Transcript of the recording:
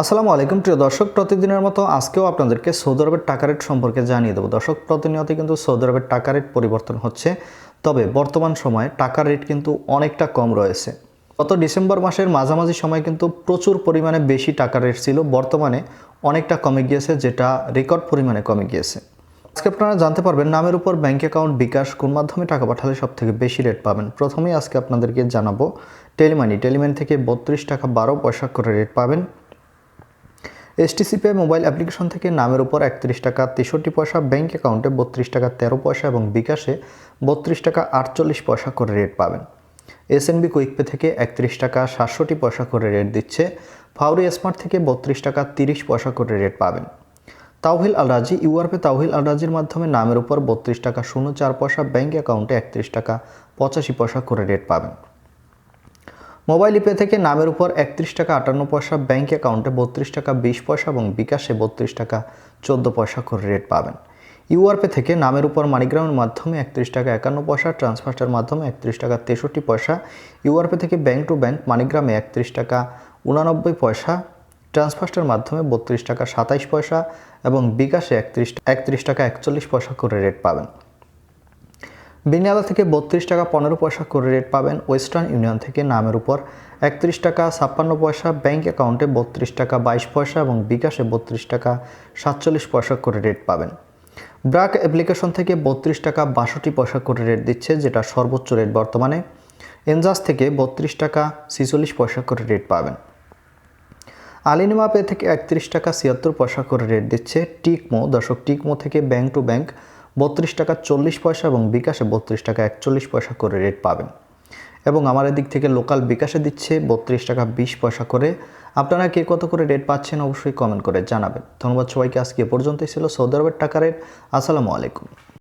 আসসালামু আলাইকুম, প্রিয় দর্শক, প্রতিদিনের মতো আজকেও আপনাদেরকে সৌদি আরবের টাকা রেট সম্পর্কে জানিয়ে দেবো। দর্শক প্রতিনিয়ত কিন্তু সৌদি আরবের টাকা রেট পরিবর্তন হচ্ছে। তবে বর্তমান সময়ে টাকার রেট কিন্তু অনেকটা কম রয়েছে। গত ডিসেম্বর মাসের মাঝামাঝি সময় কিন্তু প্রচুর পরিমাণে বেশি টাকার রেট ছিল। বর্তমানে অনেকটা কমে গিয়েছে, যেটা রেকর্ড পরিমাণে কমে গিয়েছে। আজকে আপনারা জানতে পারবেন, নামের উপর ব্যাঙ্ক অ্যাকাউন্ট বিকাশ কোন মাধ্যমে টাকা পাঠালে সব থেকে বেশি রেট পাবেন। প্রথমেই আজকে আপনাদেরকে জানাব, টেলিমানি। টেলিমানি থেকে বত্রিশ টাকা বারো পয়সা করে রেট পাবেন। এসটিসিপে মোবাইল অ্যাপ্লিকেশন থেকে নামের উপর একত্রিশ টাকা তেষট্টি পয়সা ব্যাঙ্ক অ্যাকাউন্টে বত্রিশ টাকা তেরো পয়সা এবং বিকাশে বত্রিশ টাকা আটচল্লিশ পয়সা করে রেট পাবেন। এসএনবি কুইকপে থেকে একত্রিশ টাকা সাতষট্টি পয়সা করে রেট দিচ্ছে। ফাউরি স্মার্ট থেকে বত্রিশ টাকা তিরিশ পয়সা করে রেট পাবেন। তাওহিল আলরাজি ইউআরপে তাওহিল আলরাজির মাধ্যমে নামের উপর বত্রিশ টাকা শূন্য চার পয়সা ব্যাংক অ্যাকাউন্টে একত্রিশ টাকা পঁচাশি পয়সা করে রেট পাবেন। মোবাইল ইপে থেকে নামের উপর একত্রিশ টাকা আটান্ন পয়সা ব্যাঙ্ক অ্যাকাউন্টে বত্রিশ টাকা বিশ পয়সা এবং বিকাশে বত্রিশ টাকা চোদ্দ পয়সা করে রেট পাবেন। ইউআরপে থেকে নামের উপর মানিগ্রামের মাধ্যমে একত্রিশ টাকা একান্ন পয়সা, ট্রান্সফার্টার মাধ্যমে একত্রিশ টাকা তেষট্টি পয়সা ইউআরপে থেকে ব্যাঙ্ক টু ব্যাংক মানিগ্রামে একত্রিশ টাকা উনানব্বই পয়সা, ট্রান্সফার্টার মাধ্যমে বত্রিশ টাকা সাতাইশ পয়সা এবং বিকাশে একত্রিশ একত্রিশ টাকা একচল্লিশ পয়সা করে রেট পাবেন। বিনিয়ালা থেকে বত্রিশ টাকা পনেরো পয়সা করে রেট পাবেন ওয়েস্টার্ন ইউনিয়ন থেকে নামের উপর। একত্রিশ টাকা ছাপ্পান্ন পয়সা, ব্যাংক অ্যাকাউন্টে বত্রিশ টাকা বাইশ পয়সা এবং বিকাশে বত্রিশ টাকা সাতচল্লিশ পয়সা করে রেট পাবেন। ব্রাক অ্যাপ্লিকেশন থেকে বত্রিশ টাকা বাষট্টি পয়সা করে রেট দিচ্ছে, যেটা সর্বোচ্চ রেট বর্তমানে। এনজাস থেকে বত্রিশ টাকা ছিচল্লিশ পয়সা করে রেট পাবেন। আলিনিমা পে থেকে একত্রিশ টাকা ছিয়াত্তর পয়সা করে রেট দিচ্ছে টিকমো। দর্শক, টিকমো থেকে ব্যাংক টু ব্যাংক বত্রিশ টাকা চল্লিশ পয়সা এবং বিকাশে বত্রিশ টাকা একচল্লিশ পয়সা করে রেট পাবেন। এবং আমার এদিক থেকে লোকাল বিকাশে দিচ্ছে বত্রিশ টাকা বিশ পয়সা করে। আপনারা কে কত করে রেট পাচ্ছেন অবশ্যই কমেন্ট করে জানাবেন। ধন্যবাদ সবাইকে, আজকে পর্যন্তই ছিল সৌদি আরবের টাকা রেট। আসসালামু আলাইকুম।